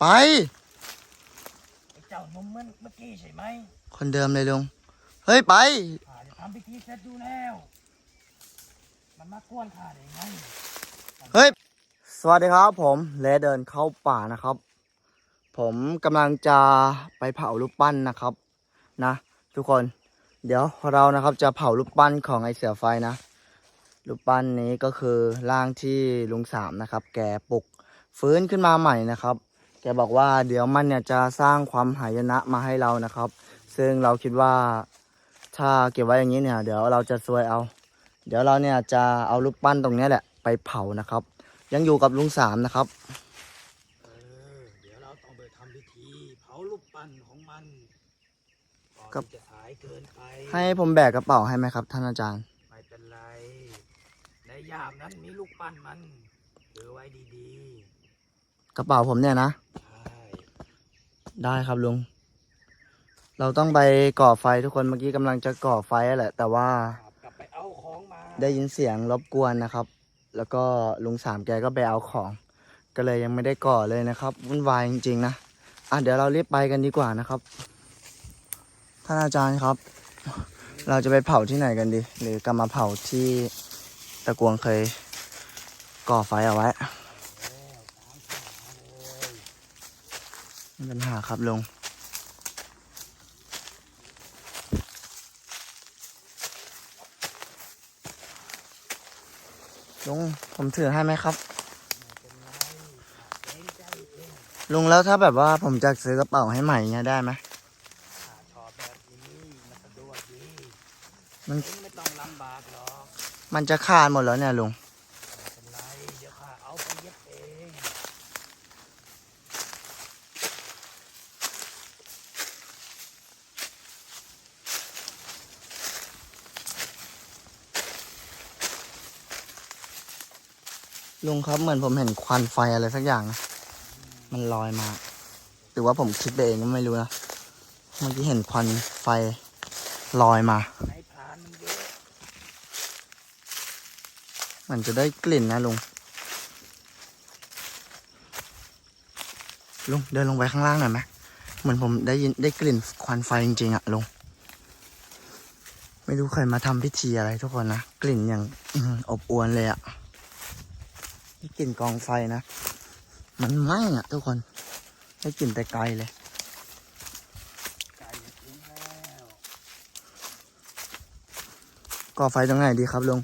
ไป ไอ้เจ้าหนุ่มเมื่อเมื่อกี้ใช่ไหมคนเดิมเลยลุง เฮ้ยไป ข้าจะทำพิธีเสร็จดูแล้ว มันมากวนข้าได้ไงเฮ้ย สวัสดีครับผมเลเดินเข้าป่านะครับ ผมกำลังจะไปเผารูปปั้นนะครับ นะ ทุกคน เดี๋ยวเรานะครับจะเผารูปปั้นของไอเสือไฟนะ รูปปั้นนี้ก็คือร่างที่ลุงสามนะครับ แกปลุกฟื้นขึ้นมาใหม่นะครับ แกบอกว่าเดี๋ยวมันเนี่ยจะสร้างความหายนะมาให้เรานะครับ ซึ่งเราคิดว่าถ้าเก็บไว้อย่างนี้เนี่ย เดี๋ยวเราจะซวยเอา เดี๋ยวเราเนี่ยจะเอารูปปั้นตรงเนี้ยแหละไปเผานะครับ ยังอยู่กับลุงสามนะครับเออเดี๋ยวเราต้องไปทำพิธีเผารูปปั้นของมันก่อนครับที่จะสายเกินไปให้ผมแบกกระเป๋าให้ไหมครับ ท่านอาจารย์ ไม่เป็นไรในยามนั้นมีลูกปั้นมันถือไว้ดี กระเป๋าผมเนี่ยนะๆใช่ได้ครับลุง เราต้องไปก่อไฟทุกคนเมื่อกี้กำลังจะก่อไฟแล้วแหละ แต่ว่าครับกลับไปเอาของมาได้ยินเสียงรบกวนนะครับ แล้วก็ลุงสามแกก็ไปเอาของ ก็เลยยังไม่ได้ก่อเลยนะครับวุ่นวายจริงๆนะ อะเดี๋ยวเรารีบไปกันดีกว่านะครับท่านอาจารย์ครับ เราจะไปเผาที่ไหนกันดี หรือกลับมาเผาที่ตะกวงเคยก่อไฟเอาไว้ แล้วตามข้า มีปัญหาครับลุงลุง ผมถือให้ไหมครับ ลุงแล้วถ้าแบบว่าผมจะซื้อกระเป๋าให้ใหม่เงี้ยได้ไหมมันไม่ต้องลำบากหรอก มันจะขาดหมดแล้วเนี่ยลุง ไม่เป็นไร เดี๋ยวข้าเอาไปเย็บเอง ลุงครับเหมือนผมเห็นควันไฟอะไรสักอย่างนะมันลอยมา หรือว่าผมคิดไปเองก็ไม่รู้นะ เมื่อกี้เห็นควันไฟลอยมาในพรานมันเยอะมันจะได้กลิ่นนะลุง ลุงเดินลงไปข้างล่างหน่อยไหมเหมือนผมได้ยินได้กลิ่นควันไฟจริงๆอะลุง ไม่รู้เคยมาทำพิธีอะไรทุกคนนะ กลิ่นอย่างอื้อหืออบอวนเลยอะ นี่กลิ่นกองไฟนะ มันไหม้อะทุกคน ได้กลิ่นแต่ไกลเลยไก่จะถึงแล้วก่อไฟตรงไหนดีครับลุง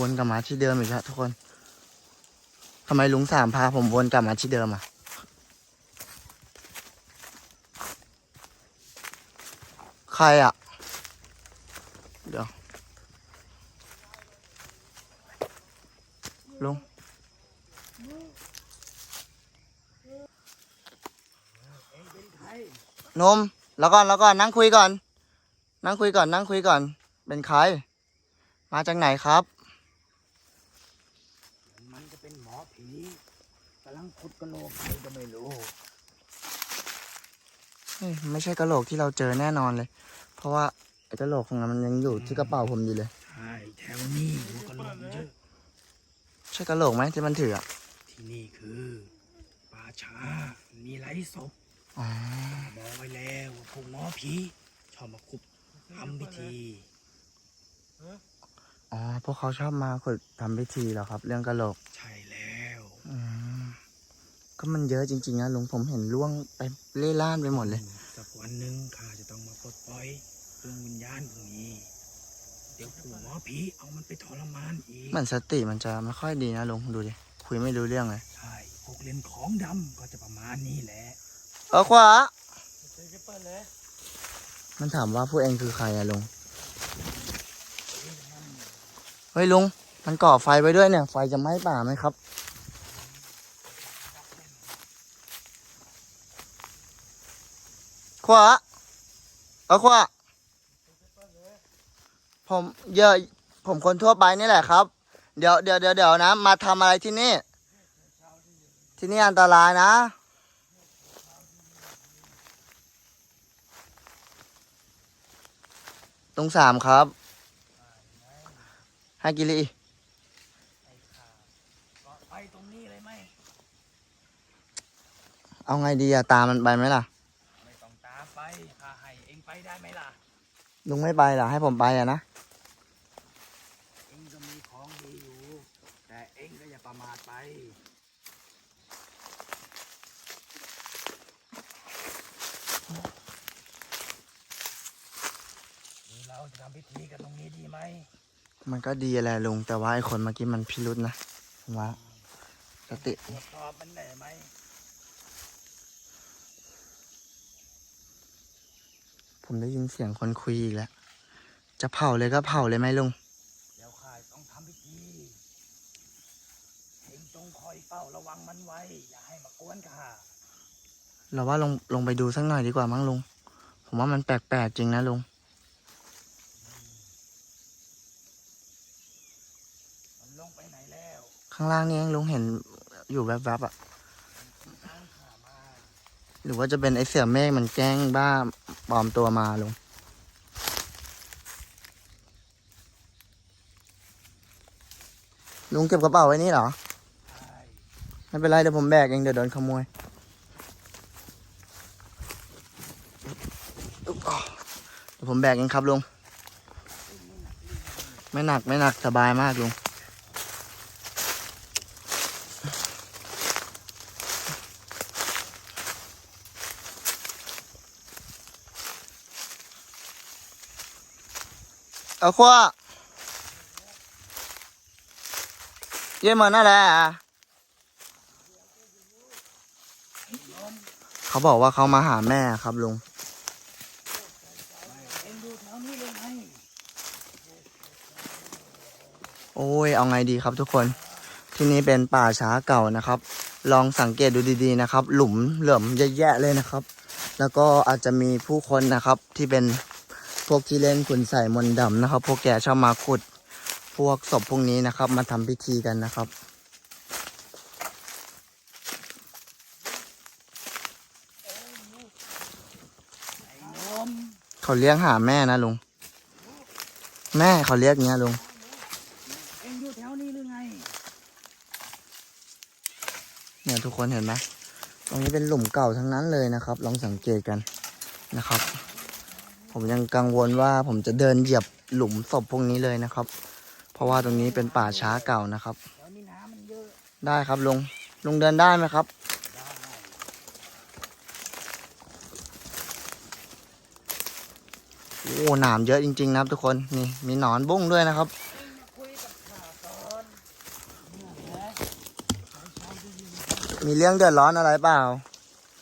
วนก ลับมาที่เดิมอีกแล้วทุกคนทำไมลุงสามพาผมวนกลับมาที่เดิมอะใครอะ เดี๋ยวลุงนม แล้วก่อนแล้วก่อนนั่งคุยก่อน นั่งคุยก่อนนั่งคุยก่อน เป็นใคร มาจากไหนครับ มันจะเป็นหมอผี กำลังขุดกระโหลกใครก็ไม่รู้เฮ้ยไม่ใช่กระโหลกที่เราเจอแน่นอนเลย เพราะว่าไอ้กระโหลกของมันยังอยู่ที่กระเป๋าผมอยู่เลยใช่แถวนี้หัวกระโหลกเยอะใช่กระโหลกไหมที่มันถืออะที่นี่คือป่าช้ามีไรศพอ๋อบอกไว้แล้วว่าพวกหมอผีชอบมาคุบทำพิธีอ๋อพวกเขาชอบมาฝึกทำพิธีเหรอครับ เรื่องกระโหลก ใช่แล้วอืม ก็มันเยอะจริงๆนะลุงผมเห็นล่วงไปเล่ล่านไปหมดเลย สักวันหนึ่งข้าจะต้องมาปลดปล่อยดวงวิญญาณพวกนี้ เดี๋ยวผู้หมอผีเอามันไปทรมานอีกเหมือนสติมันจะไม่ค่อยดีนะลุงดูดิคุยไม่รู้เรื่องเลยใช่พวกเล่นของดำก็จะประมาณนี้แหละเออขวาเจอเปิดเลยมันถามว่าผู้เองคือใครอะลุง เฮ้ยลุง มันก่อไฟไว้ด้วยเนี่ย ไฟจะไหม้ป่าไหมครับ ขวาเออขวาพผมเยอะผมคนทั่วไปนี่แหละครับ เดี๋ยวเดี๋ยวเดี๋ยวเดี๋ยวนะ มาทำอะไรที่นี่ ที่นี่อันตรายนะ ตรงสามครับให้กิริไอ้ข้าก็ไปตรงนี้เลยไหมเอาไงดีอะตามมันไปไหมล่ะ ไม่ต้องตามไปข้าให้ เองไปได้ไหมล่ะ ลุงไม่ไปเหรอให้ผมไปอะนะ เองก็มีของดีอยู่ แต่เองก็อย่าประมาทไปหรือเราจะทำพิธีกันตรงนี้ดีไหม มันก็ดีแหละลุงแต่ว่าไอ้คนเมื่อกี้มันพิรุษนะผมว่าสติ ตรวจสอบมันได้ไหม ผมได้ยินเสียงคนคุยอีกแล้ว จะเผาเลยก็เผาเลยไหมลุงเดี๋ยวข้าต้องทำพิธีเองจงคอยเฝ้าระวังมันไว้ อย่าให้มากวนข้าเราว่าลงลงไปดูสักหน่อยดีกว่ามั้งลุง ผมว่ามันแปลกๆจริงนะลุงมันลงไปไหนแล้ว ข้างล่างนี่เองลุงเห็นอยู่แวบๆอะตามข้ามา หรือว่าจะเป็นไอเสือเมฆมันแกล้งบ้าปลอมตัวมาลุงลุงเก็บกระเป๋าไว้นี่เหรอ ไม่เป็นไรเดี๋ยวผมแบกเองเดี๋ยวโดนขโมยอุ๊บอะเดี๋ยวผมแบกเองครับลุง ไม่หนักไม่หนักสบายมากลุง เอาขั้วเยี่ยมนั่นแหละเขาบอกว่าเขามาหาแม่ครับลุงโอ้ย เอาไงดีครับทุกคน ที่นี่เป็นป่าช้าเก่านะครับ ลองสังเกตดูดีๆนะครับ หลุมเหลื่อมเยอะแยะเลยนะครับ แล้วก็อาจจะมีผู้คนนะครับที่เป็น วกที่เล่นคุณใส่มนต์ดำนะครับ พวกแกชอบมาขุดพวกศพพวกนี้นะครับ มาทำพิธีกันนะครับ เขาเรียกหาแม่นะลุง แม่เขาเรียกเงี้ยลุงเองดูแถวนี้หรือไง เนี่ยทุกคนเห็นไหมตรงนี้เป็นหลุมเก่าทั้งนั้นเลยนะครับ ลองสังเกตกันนะครับ ผมยังกังวลว่าผมจะเดินเหยียบหลุมศพพวกนี้เลยนะครับ เพราะว่าตรงนี้เป็นป่าช้าเก่านะครับ ได้ครับลุงลุงเดินได้ไหมครับได้โอ้หนามเยอะจริงๆนะครับทุกคนนี่มีหนอนบุ้งด้วยนะครับมีเรื่องเดือดร้อนอะไรเปล่า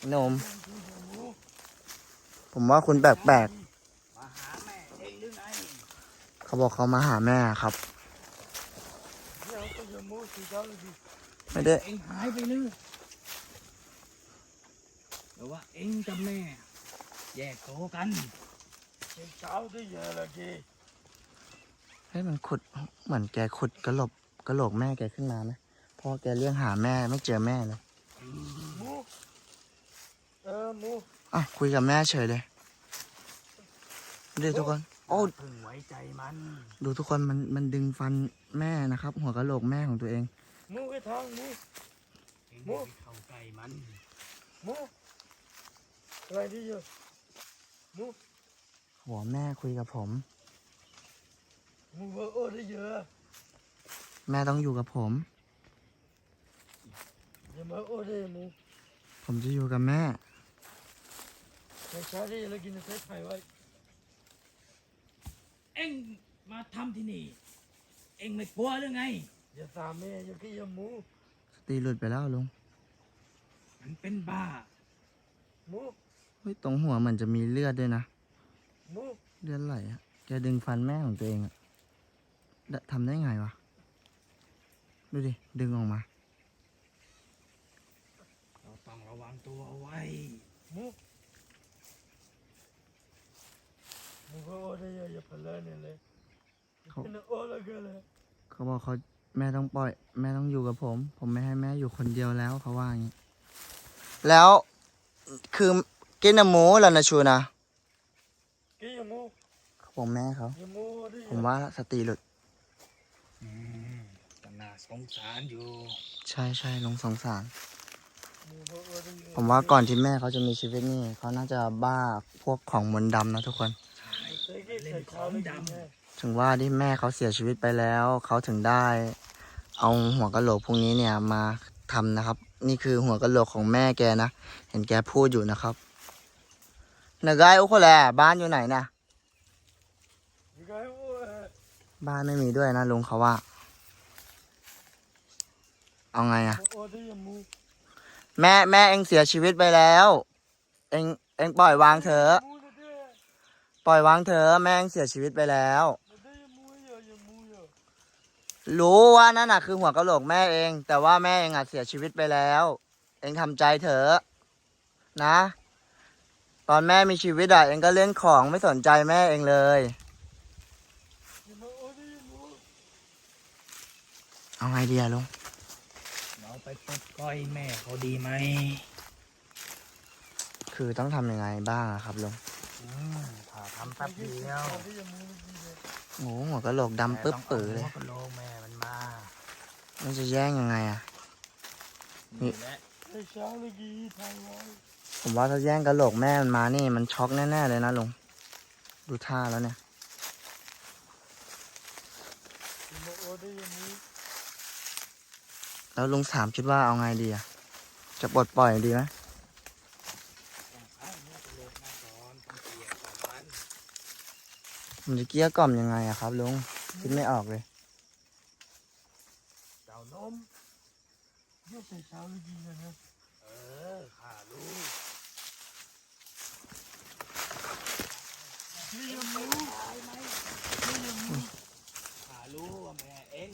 หนุ่มผมว่าคุณแปลกาหาแม่เองหรือไง ๆ เขาบอกเขามาหาแม่ครับเดี๋ยวก็จะมูสิเจ้าดิไม่ได้ เองหายไปเลยหรือว่าเองกับแม่ แยกโตวกันเช้าได้เยอะละจีเฮ้ยมันขุดเหมือนแกขุดกระโหลกกระโหลกแม่แกขึ้นมานะเพอแกเรียกหาแม่ไม่เจอแม่เลยมูเออมูอะคุยกับแม่เฉยเลยดูดิทุกคน โอ้ พึ่งไว้ใจมันดูทุกคนมันมันดึงฟันแม่นะครับ หัวกะโหลกแม่ของตัวเอง มูไปทางมู เองอย่าไปเข้าใกล้มัน มูอะไรที่เยอะมูหัวแม่คุยกับผม มูว่าโอ้ได้เยอะแม่ต้องอยู่กับผม อย่ามาโอ้ได้มูผมจะอยู่กับแม่ในชาที่เรากินในเซตไทยไว้เอ็งมาทำที่นี่ เอ็งไม่กลัวหรือไง อย่าตามแม่อย่าขี้ยามู สติหลุดไปแล้วลุงมันเป็นบ้ามู เฮ้ยตรงหัวเหมันจะมีเลือดด้วยนะมู เลือดไหลอะแกดึงฟันแม่ของตัวเองอะได้ทำได้ไงวะ ดูดิ ดึงออกมา เราต้องระวังตัวเอาไว้มูมูว่าโอ้ได้เยอะอย่าเพลินเนี่ยเลยเขา Kena orang ke lah. เขาบอกเขาแม่ต้องปล่อย แม่ต้องอยู่กับผม ผมไม่ให้แม่อยู่คนเดียวแล้วเขาว่าอย่างนี้แล้วคือกินน้ำหมูแล้วนะชูนะ Kaya mo. เขาบอกแม่เขา Ya mo ada ผม ya. ว่าสติหลุดอืมก็น่าสงสารอยู่ ใช่ใช่ลงสงสาร Mo ada ya. ผมว่าก่อนที่แม่เขาจะมีชีวิตนี่เขาน่าจะบ้าพวกของมนต์ดำนะทุกคนใช่ Saya ke เล่น saya ของ kau ด dam. ถึงว่าที่แม่เขาเสียชีวิตไปแล้ว เขาถึงได้ เอาหัวกะโหลกพวกนี้เนี่ยมาทำนะครับ นี่คือหัวกะโหลกของแม่แกนะ เห็นแกพูดอยู่นะครับนากายอุคแลบ้านอยู่ไหนนะ Jika mo. บ้านไม่มีด้วยนะลุงเขาว่า เอาไงอะ Mo ada ya mo. แม่แม่เองเสียชีวิตไปแล้ว เองเองปล่อยวางเถอะ Mo ada. ปล่อยวางเถอะแม่เองเสียชีวิตไปแล้ว Ada ya mo ya ya mo ya. รู้ว่านั่นน่ะคือหัวกะโหลกแม่เอง แต่ว่าแม่เองอะเสียชีวิตไปแล้ว เองทำใจเถอะนะ ตอนแม่มีชีวิตอะเองก็เล่นของไม่สนใจแม่เองเลย Ya mo ada ya mo. เอาไงดีอะลุงเราไปปลดก้อยแม่เขาดีไหม คือต้องทำยังไงบ้างอะครับลุง อืมถ้าทำแป๊บเดียว Ada ya mo lagi. โอ้หัวกะโหลกดำปึ๊บปื๋อเลยแม่ต้องอาหัวกะโหลกแม่มันมามันจะแย่งยังไงอะนี่แหละ Saya kau lagi Taiwan. ผมว่าถ้าแย่งกะโหลกแม่มันมานี่ มันช็อกแน่ๆเลยนะลุงดูท่าแล้วเนี่ย Ya mo ada ya mo. แล้วลุงสามคิดว่าเอาไงดีอะจะปลดปล่อยดีไหม ต้องเอาหัวกะโหลกมาก่อนต้องเกลี่ยก่อนมัน ผมจะเกี้ยกล่อมยังไงอะครับลุงคิดไม่ออกเลยเจ้านม Ya saya kau lagi ya. เออข้ารู้ Ya ya mo. ข้ารู้ว่าแม่เอง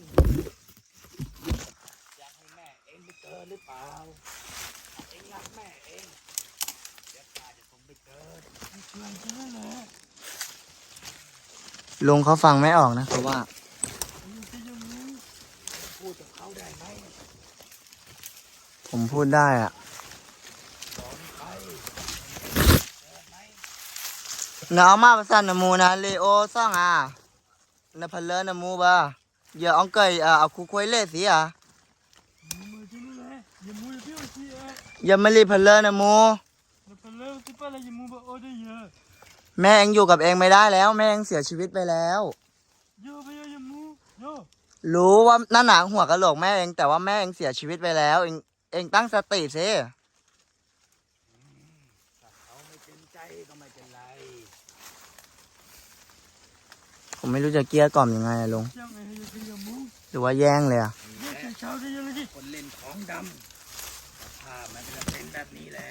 อยากให้แม่เองไปเจอหรือเปล่าเองรักแม่เองเดี๋ยวข้าจะส่งไปเจอ Tuan sana lah. ลุงเขาฟังไม่ออกนะเขาว่าผมพูดได้อะนไปเอไหมเนามาประสานนมูนะเลโอซ่องอะนะพันเลนมูบะอย่าเอาเกยเอ่อเอาคุคุยเล่สิอะ Mama sana lah. Ya mo ya dia si ah. อย่ามารีพันเลนมู แม่เองอยู่กับเองไม่ได้แล้ว แม่เองเสียชีวิตไปแล้ว Yo ba ya ya mo. Yo. รู้ว่านั่นหนาหัวกะโหลกแม่เองแต่ว่าแม่เองเสียชีวิตไปแล้ว เองเองตั้งสติสิถ้าเขาไม่เต็มใจก็ไม่เป็นไรผมไม่รู้จะเกลี้ยกล่อมยังไงอะลุง Siang eh ya ke ya mo. หรือว่าแย่งเลยอะ Ya saya kau dia ya lagi. คนเล่นของดำสภาพมันก็จะเป็นแบบนี้แหละ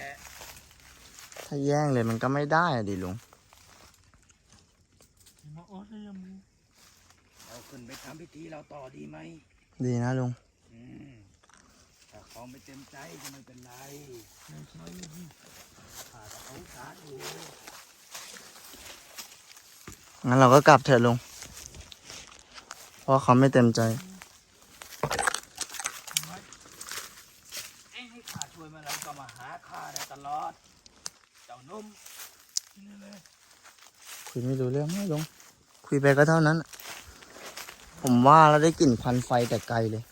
ถ้าแย่งเลยมันก็ไม่ได้อะดิลุง Ya mo ada ya mo. เราขึ้นไปทำพิธีเราต่อดีไหมดีนะลุงอืมถ้าเขาไม่เต็มใจก็ไม่เป็นไร Saya kau lagi. ข้าก็สงสารอยู่งั้นเราก็กลับเถอะลุง เพราะเขาไม่เต็มใจ เอ็งให้ข้าช่วยเมื่อไหรก็มาหาข้าได้ตลอด เจ้านุ่ม Sini lah. คุยไม่รู้เรื่องไม่ลง คุยไปก็เท่านั้น ผมว่าเราได้กลิ่นควันไฟแต่ไกลเลย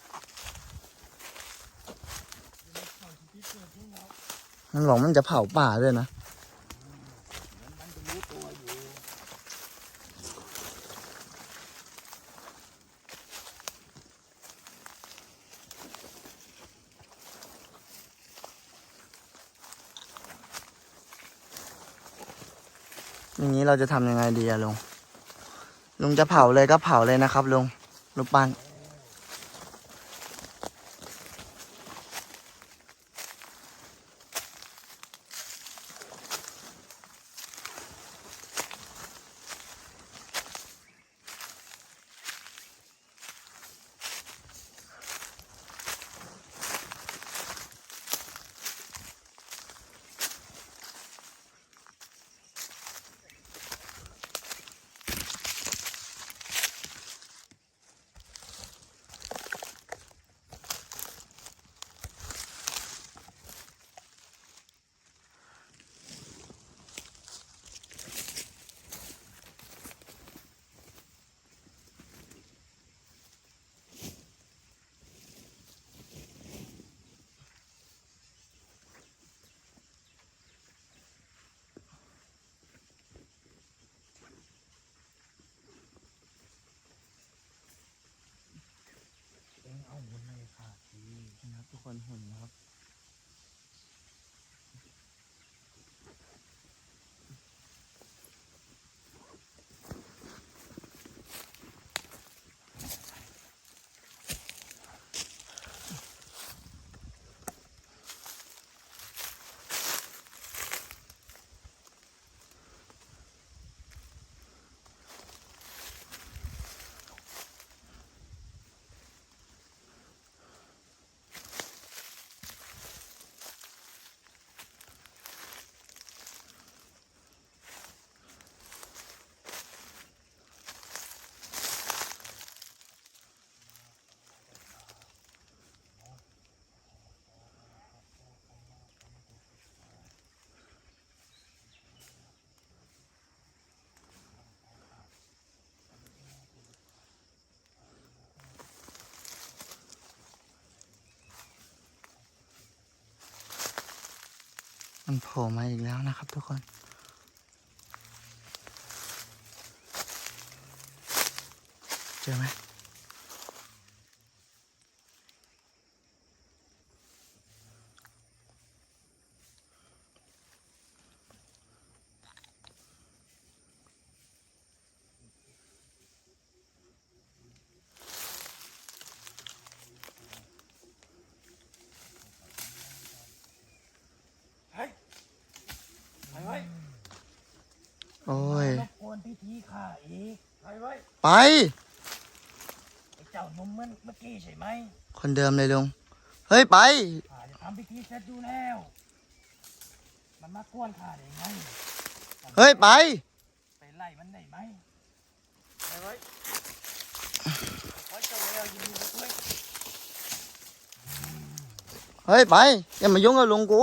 มันบอกมันจะเผาป่าด้วยนะวันจะรู้ตัวอยู่อย่างนี้เราจะทำยังไงดีอะลุง ลุงจะเผาเลยก็เผาเลยนะครับลุงรูปปั้น คนหุ่นนะครับ มันโผล่มาอีกแล้วนะครับทุกคนเจอไหม เฮ้ยไปไว้ โอ้ย รบกวนพิธีข้าอีกไป ไว้ไป ไอ้เจ้าหนุ่มมันเมื่อกี้ใช่ไหมคนเดิมเลยลุง เฮ้ยไป ข้าจะทำพิธีเสร็จอยู่แล้ว มันมากวนข้าได้ไงเฮ้ยไป ไปไล่มันได้ไหมไปไว้ไว้เจ้าแล้วยินดีด้วยเฮ้ยไปอย่ามายุ่งกับลุงกู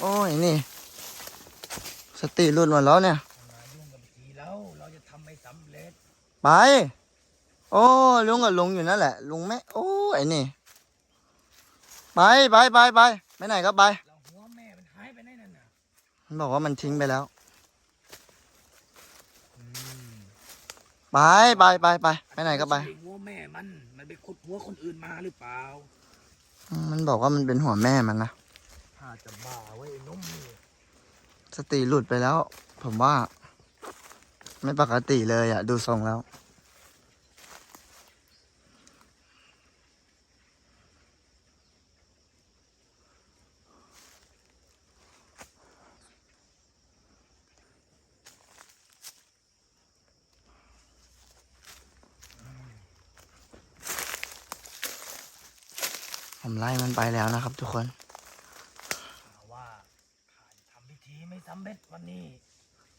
โอ้ยนี่ สติหลุดหมดแล้วเนี่ย ไป โอ้ลุงกับลุงอยู่นั่นแหละ ลุงไม่โอ้ไอ้นี่ ไปไปไปไปไปไหนก็ไปเราหัวแม่มันหายไปไหนนั่นน่ะมันบอกว่ามันทิ้งไปแล้วไปไปไปไปไปไหนก็ไป ม่ใช่หัวแม่มัน มันไปขุดหัวคนอื่นมาหรือเปล่าอืมมันบอกว่ามันเป็นหัวแม่มันนะถ้าจะบ้าไว้ยไอ้นุ่มนี่สติหลุดไปแล้ว ผมว่า ไม่ปกติเลยอะดูทรงแล้ว ผมไล่มันไปแล้วนะครับทุกคนข่าวว่าข้าจะทำพิธีไม่สำเร็จวันนี้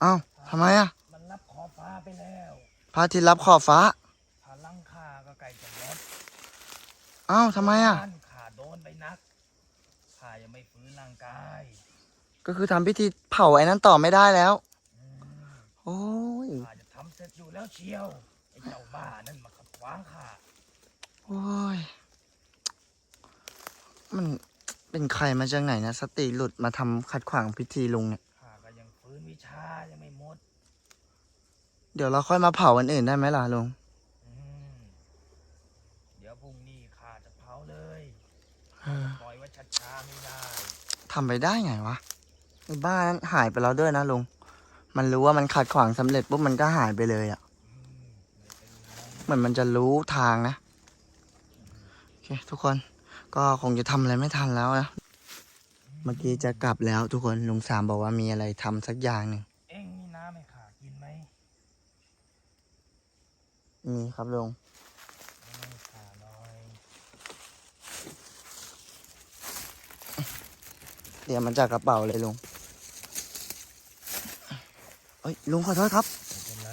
เอ้าทำไมอะมัน รับขอบฟ้าไปแล้วพระอาทิตย์รับขอบฟ้าพลังข้าก็ใกล้จะหมดเอ้าทำไมอะบ้านข้าโดนไปนักข้ายังไม่ฟื้นร่างกายก็คือทำพิธีเผาไอ้นั้นต่อไม่ได้แล้ว อืมโอ้ยข้าจะทำเสร็จอยู่แล้วเชียวไอ้เจ้าบ้านั่นมาขัดขวางข้าโอ้ยมันเป็นใครมาจากไหนนะ สติหลุดมาทำขัดขวางพิธีลุงเนี่ย ข้าก็ยังฟื้นวิชายังไม่หมด เดี๋ยวเราค่อยมาเผาวันอื่นได้ไหมล่ะลุง อืมเดี๋ยวพรุ่งนี้ข้าจะเผาเลยเออปล่อยไว้ช้าๆไม่ได้ ทำไปได้ไงวะไอ้บ้านนั้นหายไปแล้วด้วยนะลุง มันรู้ว่ามันขัดขวางสำเร็จปุ๊บมันก็หายไปเลยอะ่ะอืมไม่เป็นไรเหมือนมันจะรู้ทางนะ โอเค ทุกคน ก็คงจะทำอะไรไม่ทันแล้วนะ เมื่อกี้จะกลับแล้วทุกคนลุงสามบอกว่ามีอะไรทำสักอย่างหนึ่ง เอ็งมีน้ำให้ข้ากินไหม มีครับลุงให้ข้าหน่อยเดี๋ยวมันจากกระเป๋าเลยลุงเอ้ยลุงขอโทษครับไม่เป็นไร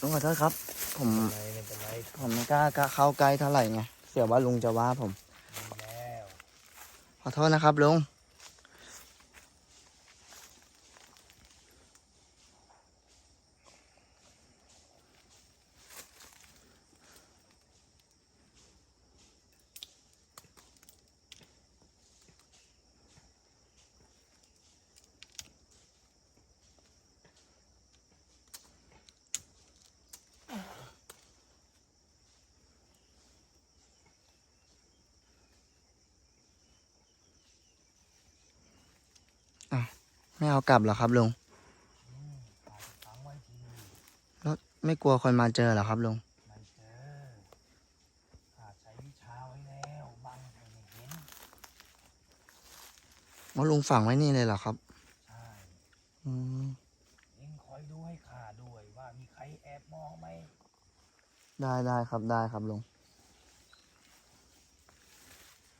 ลุงขอโทษครับ ผมไม่เป็นไรผมไม่กล้ากล้าเข้าใกล้เท่าไหร่ไงเสียว่าลุงจะว่าผม ดีแล้ว ขอโทษนะครับลุง ไม่เอากลับเหรอครับลุงอืมข้าจะฝังไว้ที่นี่แล้วไม่กลัวคนมาเจอเหรอครับลุงไม่เจอข้าใช้วิชาไว้แล้วบังให้ไม่เห็นว่าลุงฝังไว้นี่เลยเหรอครับ ใช่อืมเองคอยดูให้ข้าด้วยว่ามีใครแอบมองไหม ได้ได้ครับได้ครับลุง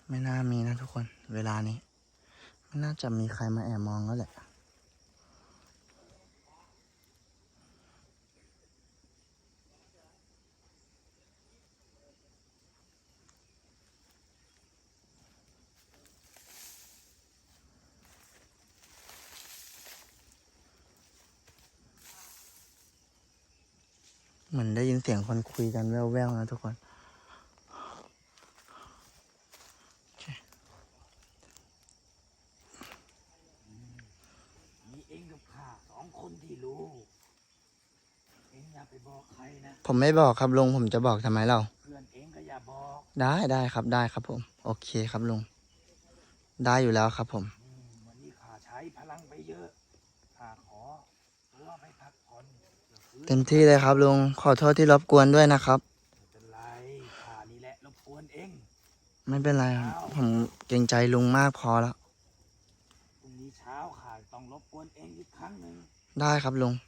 ไม่น่ามีนะทุกคน เวลานี้ ไม่น่าจะมีใครมาแอบมองแล้วแหละ เหมือนได้ยินเสียงคนคุยกันแว่วๆนะทุกคนมีเองกับข้าสองคนที่รู้เองอย่าไปบอกใครนะผมไม่บอกครับลุงผมจะบอกทำไมเราเพื่อนเองก็อย่าบอกได้ได้ครับได้ครับผม โอเคครับลุง ได้อยู่แล้วครับผม อืมวันนี้ข้าใช้พลังไปเยอะ ข้าขอตัวไปพักผ่อน เพื่อฟื้นเต็มที่เลยครับลุงขอโทษที่รบกวนด้วยนะครับไม่เป็นไรข้านี่แหละรบกวนเองไม่เป็นไรครับผมเกรงใจลุงมากพอแล้ว พรุ่งนี้เช้าข้าต้องรบกวนเองอีกครั้งหนึ่งได้ครับลุงเ